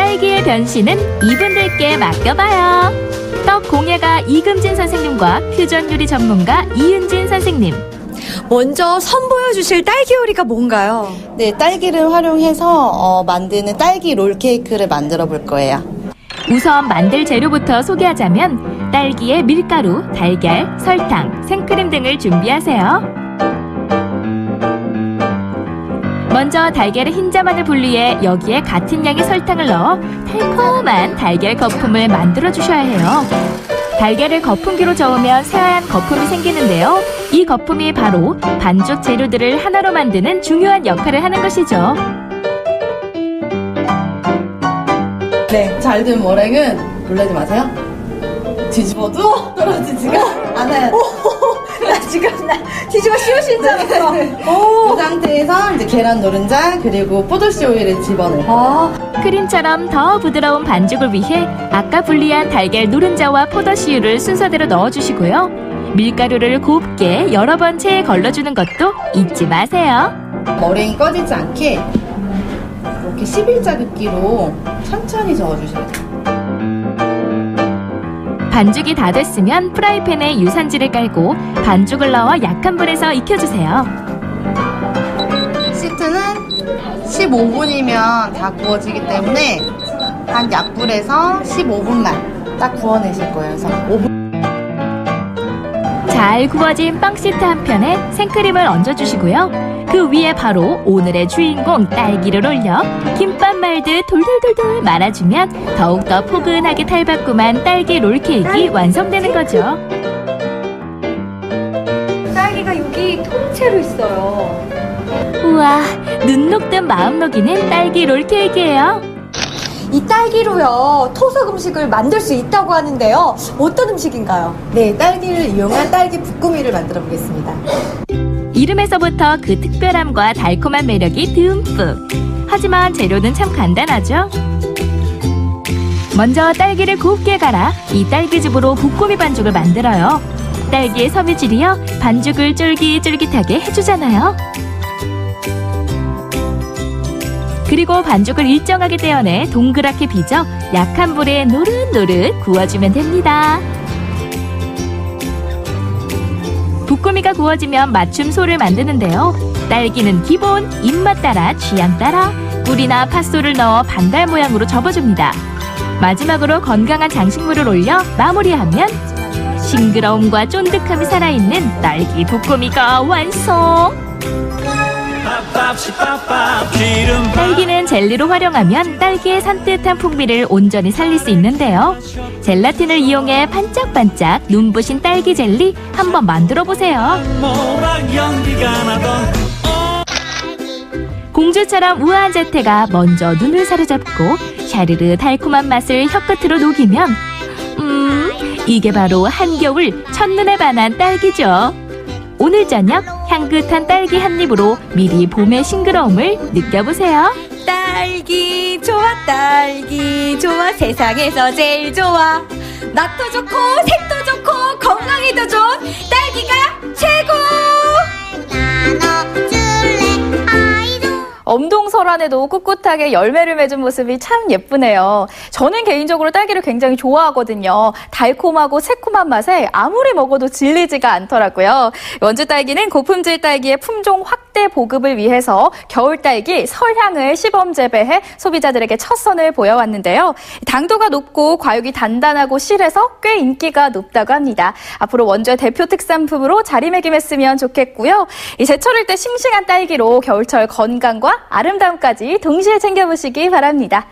딸기의 변신은 이분들께 맡겨봐요. 떡 공예가 이금진 선생님과 퓨전 요리 전문가 이은진 선생님. 먼저 선보여 주실 딸기 요리가 뭔가요? 네, 딸기를 활용해서 어, 만드는 딸기 롤 케이크를 만들어 볼 거예요. 우선 만들 재료부터 소개하자면 딸기에 밀가루, 달걀, 설탕, 생크림 등을 준비하세요. 먼저 달걀의 흰자만을 분리해 여기에 같은 양의 설탕을 넣어 달콤한 달걀 거품을 만들어 주셔야 해요. 달걀을 거품기로 저으면 새하얀 거품이 생기는데요. 이 거품이 바로 반죽 재료들을 하나로 만드는 중요한 역할을 하는 것이죠. 네, 잘된 머랭은 놀라지 마세요. 뒤집어도 떨어지지가 않아요. 나 지금 나 뒤집어 씌우신 줄 알았어. 이 상태에서 이제 계란 노른자 그리고 포도씨 오일을 집어넣어요. 아, 크림처럼 더 부드러운 반죽을 위해 아까 분리한 달걀 노른자와 포도씨유를 순서대로 넣어주시고요. 밀가루를 곱게 여러 번 체에 걸러주는 것도 잊지 마세요. 머랭이 꺼지지 않게 이렇게 11자 긋기로 천천히 저어주셔야 돼요. 반죽이 다 됐으면 프라이팬에 유산지를 깔고 반죽을 넣어 약한 불에서 익혀주세요. 시트는 15분이면 다 구워지기 때문에 한 약불에서 15분만 딱 구워내실 거예요. 그래서 5분 잘 구워진 빵 시트 한 편에 생크림을 얹어주시고요. 그 위에 바로 오늘의 주인공 딸기를 올려 김밥 말듯 돌돌돌돌 말아주면 더욱더 포근하게 탈바꿈한 딸기 롤케이크가 완성되는 거죠. 딸기가 여기 통째로 있어요. 우와, 눈 녹듯 마음 녹이는 딸기 롤케이크예요. 이 딸기로요 토속 음식을 만들 수 있다고 하는데요. 어떤 음식인가요? 네, 딸기를 이용한 딸기 볶음이를 만들어 보겠습니다. 이름에서부터 그 특별함과 달콤한 매력이 듬뿍. 하지만 재료는 참 간단하죠? 먼저 딸기를 곱게 갈아 이 딸기즙으로 볶음이 반죽을 만들어요. 딸기의 섬유질이요 반죽을 쫄깃쫄깃하게 해주잖아요. 그리고 반죽을 일정하게 떼어내 동그랗게 빚어 약한 불에 노릇노릇 구워주면 됩니다. 볶음이가 구워지면 맞춤 소를 만드는데요. 딸기는 기본, 입맛 따라 취향 따라 꿀이나 팥소를 넣어 반달 모양으로 접어줍니다. 마지막으로 건강한 장식물을 올려 마무리하면 싱그러움과 쫀득함이 살아있는 딸기 볶음이가 완성! 딸기는 젤리로 활용하면 딸기의 산뜻한 풍미를 온전히 살릴 수 있는데요. 젤라틴을 이용해 반짝반짝 눈부신 딸기 젤리 한번 만들어 보세요. 공주처럼 우아한 자태가 먼저 눈을 사로잡고 샤르르 달콤한 맛을 혀끝으로 녹이면 음 이게 바로 한겨울 첫눈에 반한 딸기죠. 오늘 저녁 향긋한 딸기 한 입으로 미리 봄의 싱그러움을 느껴보세요. 딸기 좋아 딸기 좋아. 세상에서 제일 좋아. 맛도 좋고 색도 좋고 엄동설안에도 꿋꿋하게 열매를 맺은 모습이 참 예쁘네요. 저는 개인적으로 딸기를 굉장히 좋아하거든요. 달콤하고 새콤한 맛에 아무리 먹어도 질리지가 않더라고요. 원주 딸기는 고품질 딸기의 품종 확 대 보급을 위해서 겨울 딸기 설향을 시범 재배해 소비자들에게 첫 선을 보여왔는데요. 당도가 높고 과육이 단단하고 실해서 꽤 인기가 높다고 합니다. 앞으로 원주의 대표 특산품으로 자리매김했으면 좋겠고요. 이 제철일 때 싱싱한 딸기로 겨울철 건강과 아름다움까지 동시에 챙겨보시기 바랍니다.